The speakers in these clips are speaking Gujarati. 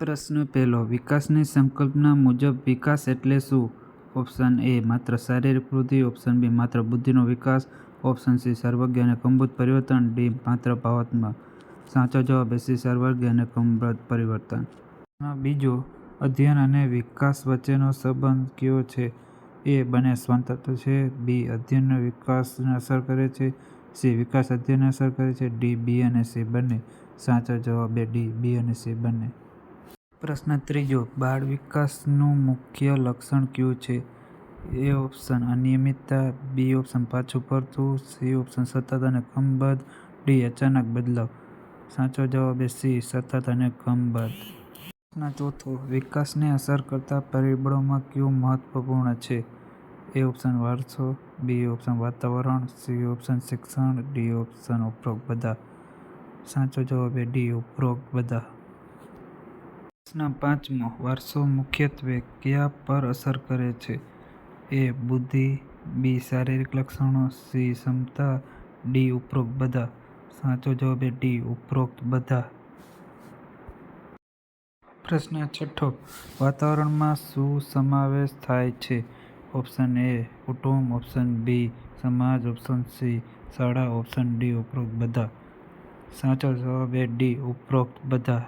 પ્રશ્ન પહેલો, વિકાસની સંકલ્પના મુજબ વિકાસ એટલે શું? ઓપ્શન એ, માત્ર શારીરિક વૃદ્ધિ. ઓપ્શન બી, માત્ર બુદ્ધિનો વિકાસ. ઓપ્શન સી, સર્વજ્ઞ અને ક્રમબદ્ધ પરિવર્તન. ડી, માત્ર ભાવાત્મક. સાચો જવાબ એ સી, સર્વજ્ઞ અને ક્રમબદ્ધ પરિવર્તન. બીજો, અધ્યયન અને વિકાસ વચ્ચેનો સંબંધ કયો છે? એ બંને સ્વતંત્ર છે. બી અધ્યયનનો વિકાસને અસર કરે છે. સી, વિકાસ અધ્યયનને અસર કરે છે. ડી, બી અને સી બંને. સાચો જવાબ એ ડી, બી અને સી બંને. પ્રશ્ન ત્રીજો, બાળ વિકાસનું મુખ્ય લક્ષણ કયું છે? એ ઓપ્શન અનિયમિતતા બી ઓપ્શન પાછું ફરતું સી ઓપ્શન સતત અને ક્રમબદ્ધ ડી અચાનક બદલાવ સાચો જવાબ એ સી સતત અને ક્રમબદ્ધ પ્રશ્ન ચોથો, વિકાસને અસર કરતા પરિબળોમાં કયું મહત્વપૂર્ણ છે? એ ઓપ્શન વારસો બી ઓપ્શન વાતાવરણ સી ઓપ્શન શિક્ષણ ડી ઓપ્શન ઉપરોક્ત બધા સાચો જવાબ એ ડી ઉપરોક્ત બધા પ્રશ્ન પાંચમો વારસો મુખ્યત્વે કયા પર અસર કરે છે? એ, બુદ્ધિ, બી, શારીરિક લક્ષણો, સી, ક્ષમતા, ડી, ઉપરોક્ત બધા. સાચો જવાબ એ ડી, ઉપરોક્ત બધા. પ્રશ્ન છઠ્ઠો, વાતાવરણમાં શું સમાવેશ થાય છે? ઓપ્શન એ, કુટુંબ. ઓપ્શન બી, સમાજ. ઓપ્શન સી, શાળા. ઓપ્શન ડી, ઉપરોક્ત બધા. સાચો જવાબ એ ડી, ઉપરોક્ત બધા.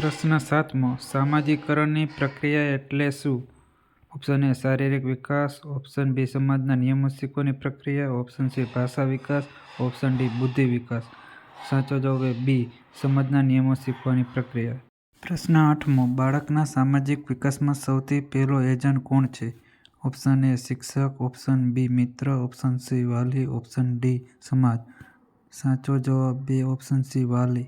પ્રશ્ન સાતમો સામાજિકકરણની પ્રક્રિયા એટલે શું? ઓપ્શન એ શારીરિક વિકાસ. ઓપ્શન બી સમાજના નિયમો શીખવાની પ્રક્રિયા. ઓપ્શન સી ભાષા વિકાસ. ઓપ્શન ડી બુદ્ધિ વિકાસ. સાચો જવાબ એ બી સમાજના નિયમો શીખવાની પ્રક્રિયા. પ્રશ્ન આઠમો, બાળકના સામાજિક વિકાસમાં સૌથી પહેલો એજન્ટ કોણ છે? ઓપ્શન એ શિક્ષક. ઓપ્શન બી મિત્ર. ઓપ્શન સી વાલી. ઓપ્શન ડી સમાજ. સાચો જવાબ બે ઓપ્શન સી વાલી.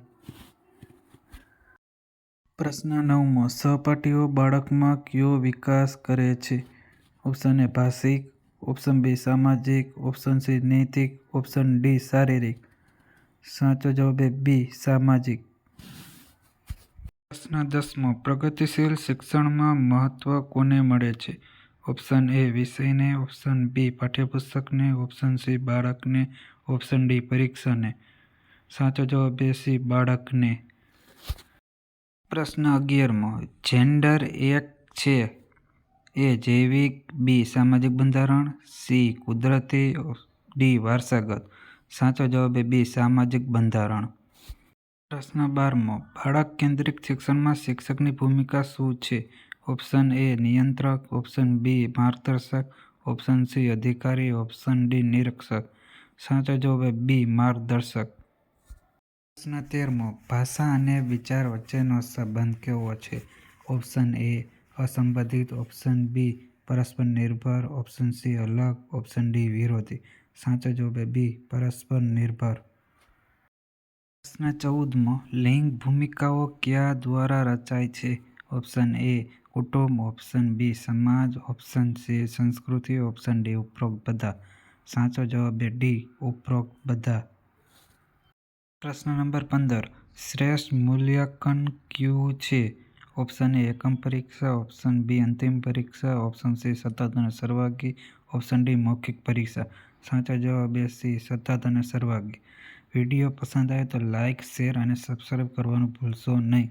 પ્રશ્ન નવમો સહપાઠીઓ બાળકમાં કયો વિકાસ કરે છે? ઓપ્શન એ ભાષિક, ઓપ્શન બી સામાજિક, ઓપ્શન સી નૈતિક, ઓપ્શન ડી શારીરિક સાચો જવાબ એ બી સામાજિક પ્રશ્ન દસમો, પ્રગતિશીલ શિક્ષણમાં મહત્વ કોને મળે છે? ઓપ્શન એ વિષયને, ઓપ્શન બી પાઠ્યપુસ્તકને, ઓપ્શન સી બાળકને, ઓપ્શન ડી પરીક્ષાને સાચો જવાબ એ સી બાળકને પ્રશ્ન અગિયારમો. જેન્ડર એક છે. એ જૈવિક, બી સામાજિક બંધારણ, સી કુદરતી, ડી વારસાગત. સાચો જવાબ એ બી સામાજિક બંધારણ. પ્રશ્ન બારમો. બાળક કેન્દ્રિત શિક્ષણમાં શિક્ષકની ભૂમિકા શું છે? ઓપ્શન એ નિયંત્રક, ઓપ્શન બી માર્ગદર્શક, ઓપ્શન સી અધિકારી, ઓપ્શન ડી નિરીક્ષક. સાચો જવાબ એ બી માર્ગદર્શક. પ્રશ્ન તેરમો ભાષા અને વિચાર વચ્ચેનો સંબંધ કેવો છે? ઓપ્શન એ અસંબંધિત. ઓપ્શન બી પરસ્પર નિર્ભર. ઓપ્શન સી અલગ. ઓપ્શન ડી વિરોધી. સાચો જવાબ એ બી પરસ્પર નિર્ભર. પ્રશ્ન ચૌદમો, લિંગ ભૂમિકાઓ કયા દ્વારા રચાય છે? ઓપ્શન એ કુટુંબ. ઓપ્શન બી સમાજ. ઓપ્શન સી સંસ્કૃતિ. ઓપ્શન ડી ઉપરોક્ત બધા. સાચો જવાબ એ ડી ઉપરોક્ત બધા. પ્રશ્ન નંબર પંદર. શ્રેષ્ઠ મૂલ્યાંકન કયું છે? ઓપ્શન એ એકમ પરીક્ષા, ઓપ્શન બી અંતિમ પરીક્ષા, ઓપ્શન સી સતત અને સર્વાગી, ઓપ્શન ડી મૌખિક પરીક્ષા. સાચો જવાબ એ સી સતત અને સર્વાગી. વીડિયો પસંદ આવે તો લાઇક શેર અને સબસ્ક્રાઇબ કરવાનું ભૂલશો નહીં.